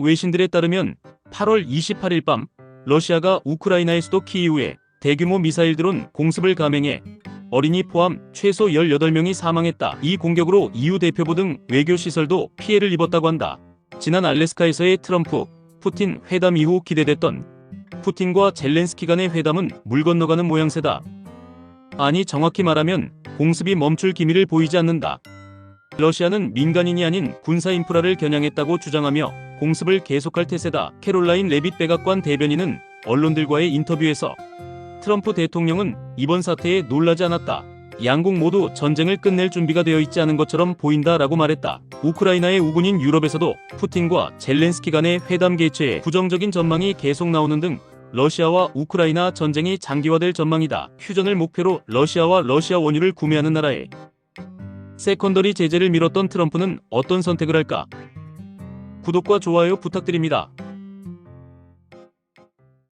외신들에 따르면 8월 28일 밤 러시아가 우크라이나의 수도 키이우에 대규모 미사일 드론 공습을 감행해 어린이 포함 최소 18명이 사망했다. 이 공격으로 EU 대표부 등 외교 시설도 피해를 입었다고 한다. 지난 알래스카에서의 트럼프, 푸틴 회담 이후 기대됐던 푸틴과 젤렌스키 간의 회담은 물 건너가는 모양새다. 아니 정확히 말하면 공습이 멈출 기미를 보이지 않는다. 러시아는 민간인이 아닌 군사 인프라를 겨냥했다고 주장하며 공습을 계속할 태세다. 캐롤라인 레빗 백악관 대변인은 언론들과의 인터뷰에서 트럼프 대통령은 이번 사태에 놀라지 않았다. 양국 모두 전쟁을 끝낼 준비가 되어 있지 않은 것처럼 보인다 라고 말했다. 우크라이나의 우군인 유럽에서도 푸틴과 젤렌스키 간의 회담 개최에 부정적인 전망이 계속 나오는 등 러시아와 우크라이나 전쟁이 장기화될 전망이다. 휴전을 목표로 러시아와 러시아 원유를 구매하는 나라에 세컨더리 제재를 미뤘던 트럼프는 어떤 선택을 할까? 구독과 좋아요 부탁드립니다.